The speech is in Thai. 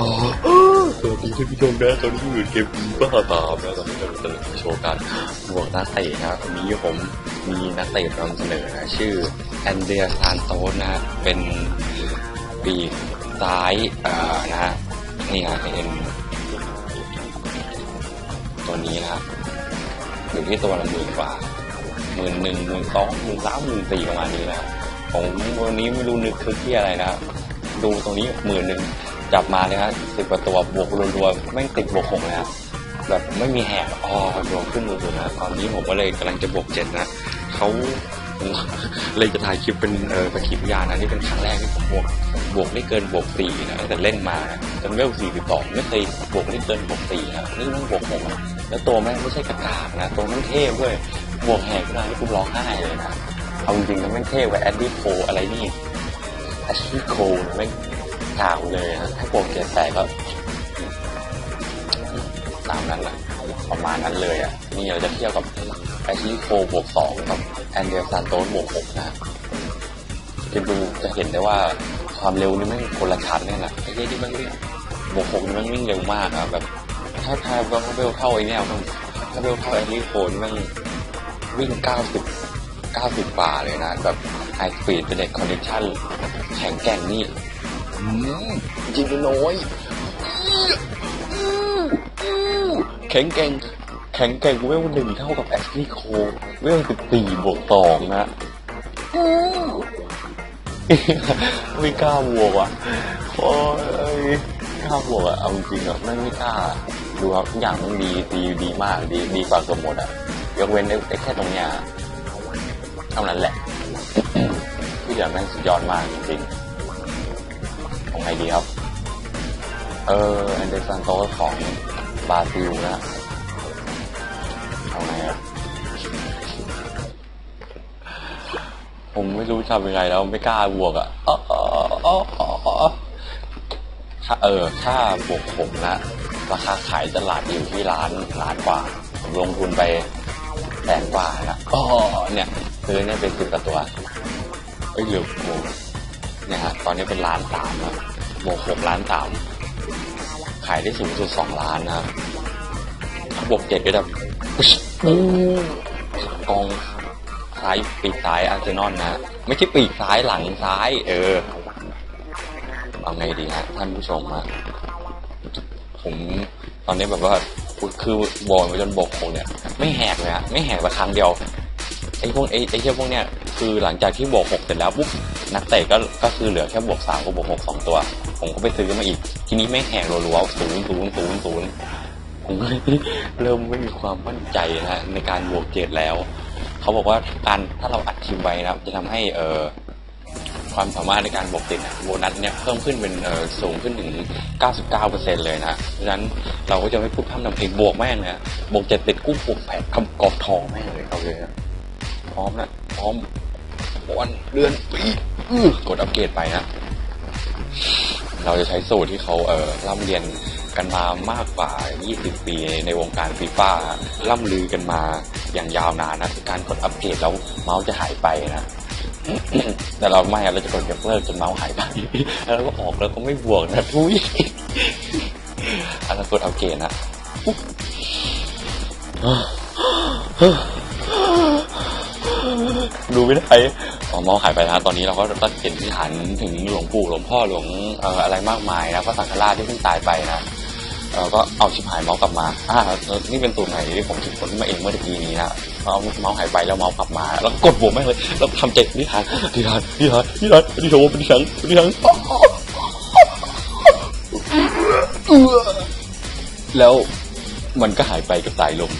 อ๋อสวัสดีท่านผู้ชมนะตอนนี้อยู่เกมปีบ้าตามนะตอนนี้เราจะโชว์การบวกนักเตะนะวันนี้ผมมีนักเตะนำเสนอนะชื่อแอนเดรียซานโตสนะเป็นปีกซ้ายเอ่อนะฮะนี่ฮะเป็นตัวนี้นะครับอยู่ที่ตัวละหมื่นกว่าหมื่นหนึ่งหมื่นสองหมื่นสามหมื่นสี่ประมาณนี้นะครับผมวันนี้ไม่รู้นึกคือที่อะไรนะดูตรงนี้หมื่นหนึ่ง จับมาเลยฮะสิบกว่าตัวบวกรัวๆไม่งติดบวกหกเลยครับแบบไม่มีแหกอ๋อบวกขึ้นรัวๆนะตอนนี้ผมก็เลยกำลังจะบวกเจ็ดนะเขาเลยจะถ่ายคลิปเป็นเออเป็นคลิปยานะนี่เป็นครั้งแรกที่ผมบวกบวกได้เกินบวกสี่นะแต่เล่นมาจนเวลสี่สิบสองไม่เคยบวกได้เกินบวกสี่นะนี่ต้องบวกหกแล้วตัวแม่งไม่ใช่กระกากนะตัวแม่งเท่เว้ยบวกแหกขึ้นมาให้กูร้องไห้เลยนะเอาจริงๆนะแม่งเท่กว่าแอดดี้โคอะไรนี่แอดดี้โคแม่ง กากเลยนะถ้าบวกเจ็ดแปดก็ตามนั้นแหละประมาณนั้นเลยอะ นี่เราจะเที่ยบกับแอดดี้โคบวกสองกับแอนเดลซานโตสบวกหกนะจะดูจะเห็นได้ว่าความเร็วนี่แม่คนละชั้นเนี่ยนะไอ้เหี้ยที่มันวิ่งโบกหกนี่มันวิ่งเร็วมากอะแบบถ้าถ้าถ้าเบลเข้าไอ้เนี่ยมันถ้าเบลเข้าไอ้ที่โคนมันวิ่งเก้าสิบเก้าสิบกว่าเลยนะ แบบไฮสปีดเป็นเด็กคอนเนคชั่นแข็งแกร่งนี่ อืมจริงๆน้อยแข็งแกร่งแข็งแกร่งเวลหนึ่งเท่ากับแอชลีย์โคเวลสิบสี่บวกสองนะไม่กล้าบวกอะโอ้ยไม่กล้าบวกอะเอาจริงๆอะไม่ไม่กล้าดูครับทุกอย่างมันดีดีดีมากดีดีกว่าเกือบหมดอะยกเว้นไอ้ไอ้แค่ตรงเนี้ยเท่านั้นแหละที่เหลือแม่งสุดยอดมากจริงๆ ของไงดีครับ เออแอนเดอร์ซันโตสของบราซิลนะเอาไงอะผมไม่รู้ทำยังไงแล้วไม่กล้าบวกอะอ๋ออ๋ออ๋ออ๋อถ้าเออถ้าบวกผมนะราคาขายตลาดอยู่ที่ร้านล้านกว่า ผมลงทุนไปแสนกว่านะอ๋อเนี่ยซื้อเนี่ยเป็นสิบกว่าตัวเอ้ยหรือโบวกเนี่ยฮะตอนนี้เป็นล้านสามนะ บวกหกล้านสามขายได้สูงสุดสองล้านนะครับบวกเจ็ดก็แบบอู้กองซ้ายปีกซ้ายอาร์เซนอลนะ ไม่ใช่ปีกซ้ายหลังซ้าย เออ เอาไงดีฮะท่านผู้ชมฮะผมตอนนี้แบบว่าคือบอลไปจนบกคงเนี่ย ไม่แหกเลยฮะไม่แหกมาครั้งเดียวไอ้พวกไอ้ไอ้เชี่ยพวกเนี้ยคือหลังจากที่บวกหกเสร็จแล้วปุ๊บ นักเตะก็ก็คือเหลือแค่บวกสามกับบวกหกสองตัว ผมก็ไปซื้อมาอีก ทีนี้ไม่แหกรัวๆศูนย์ศูนย์ศูนย์ศูนย์ผมเริ่มไม่มีความมั่นใจนะฮะในการบวกเกรดแล้ว เขาบอกว่าการถ้าเราอัดทีมไว้นะจะทำให้เอ่อความสามารถในการบวกติดโบนัสเนี่ยเพิ่มขึ้นเป็นเออสูงขึ้นถึง 99%เลยนะเพราะฉะนั้นเราก็จะไม่พูดพร่ำนำเพลงบวกแม่งนะบวกเจ็ดติดกู้ปลุกแผดคำกอบทองแม่งเลยเอาเลยนะพร้อมนะพร้อมวันเดือนปี กดอัปเกรดไปนะเราจะใช้สูตรที่เขาเอ่อร่ำเรียนกันมามากกว่า 20 ปีในวงการฟีฟ่าล่ำลือกันมาอย่างยาวนานนะการกดอัปเกรดแล้วเมาส์จะหายไปนะแต่เราไม่เราจะกดยกเลิกจนเมาส์หายไปแล้วก็ออกแล้วก็ไม่บวกนะทุยอันนั้นกดอัปเกรดนะดูไม่ได้ อ๋อเมาส์หายไปนะตอนนี้เราก็ต้องเห็นที่ฐานถึงหลวงปู่หลวงพ่อหลวงออะไรมากมายนะพระสังฆราชที่เพิ่งตายไปนะเออก็เอาชิบหายเมาส์กลับมาอ่านี่เป็นสูตรใหม่ที่ผมคิดค้นมาเองเมื่อตะกี้นี้นะเอาเมาส์หายไปแล้วเมาส์กลับมา แล้วกดบวกไม่เลยแล้วทำเจ็ดนิทานนิทานนิทานนิทานนิทานนิทานนิทานแล้วมันก็หายไปกับสายลม